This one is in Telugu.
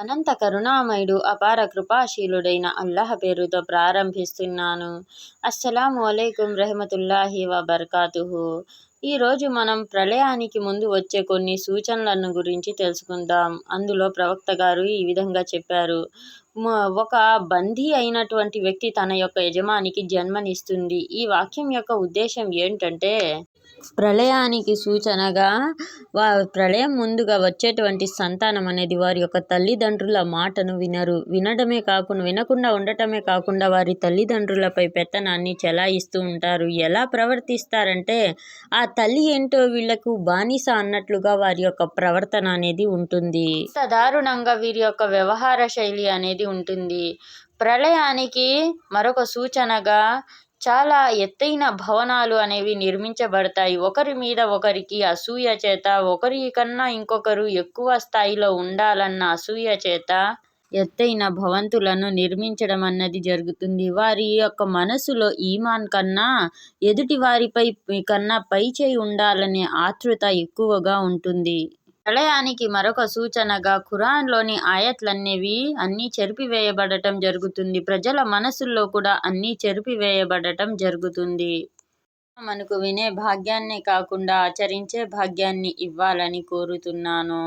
అనంత కరుణామయుడు అపార కృపాశీలుడైన అల్లాహ్ పేరుతో ప్రారంభిస్తున్నాను. అస్సలాము అలైకుం రెహమతుల్లాహి వబర్కాతుహు. ఈరోజు మనం ప్రళయానికి ముందు వచ్చే కొన్ని సూచనలను గురించి తెలుసుకుందాం. అందులో ప్రవక్త గారు ఈ విధంగా చెప్పారు. ఒక బందీ అయినటువంటి వ్యక్తి తన యొక్క యజమానికి జన్మనిస్తుంది. ఈ వాక్యం యొక్క ఉద్దేశం ఏంటంటే ప్రళయానికి సూచనగా వా ప్రళయం ముందుగా వచ్చేటువంటి సంతానం అనేది వారి యొక్క తల్లిదండ్రుల మాటను వినరు. వినడమే కాకుండా వినకుండా ఉండటమే కాకుండా వారి తల్లిదండ్రులపై పెత్తనాన్ని చెలాయిస్తూ ఉంటారు. ఎలా ప్రవర్తిస్తారంటే ఆ తల్లి ఏంటో వీళ్ళకు బానిస అన్నట్లుగా వారి యొక్క ప్రవర్తన అనేది ఉంటుంది. దారుణంగా వీరి యొక్క వ్యవహార శైలి అనేది ఉంటుంది. ప్రళయానికి మరొక సూచనగా చాలా ఎత్తైన భవనాలు అనేవి నిర్మించబడతాయి. ఒకరి మీద ఒకరికి అసూయ చేత ఒకరి కన్నా ఇంకొకరు ఎక్కువ స్థాయిలో ఉండాలన్న అసూయ చేత ఎత్తైన భవంతులను నిర్మించడం అన్నది జరుగుతుంది. వారి యొక్క మనసులో ఈమాన్ కన్నా ఎదుటి వారిపై కన్నా పై చేయి ఉండాలనే ఆతృత ఎక్కువగా ఉంటుంది. ప్రళయానికి మరొక సూచనగా ఖురాన్లోని ఆయత్లనేవి అన్నీ చెరిపివేయబడటం జరుగుతుంది. ప్రజల మనసుల్లో కూడా అన్నీ చెరిపివేయబడటం జరుగుతుంది. మనకు వినే భాగ్యాన్నే కాకుండా ఆచరించే భాగ్యాన్ని ఇవ్వాలని కోరుతున్నాను.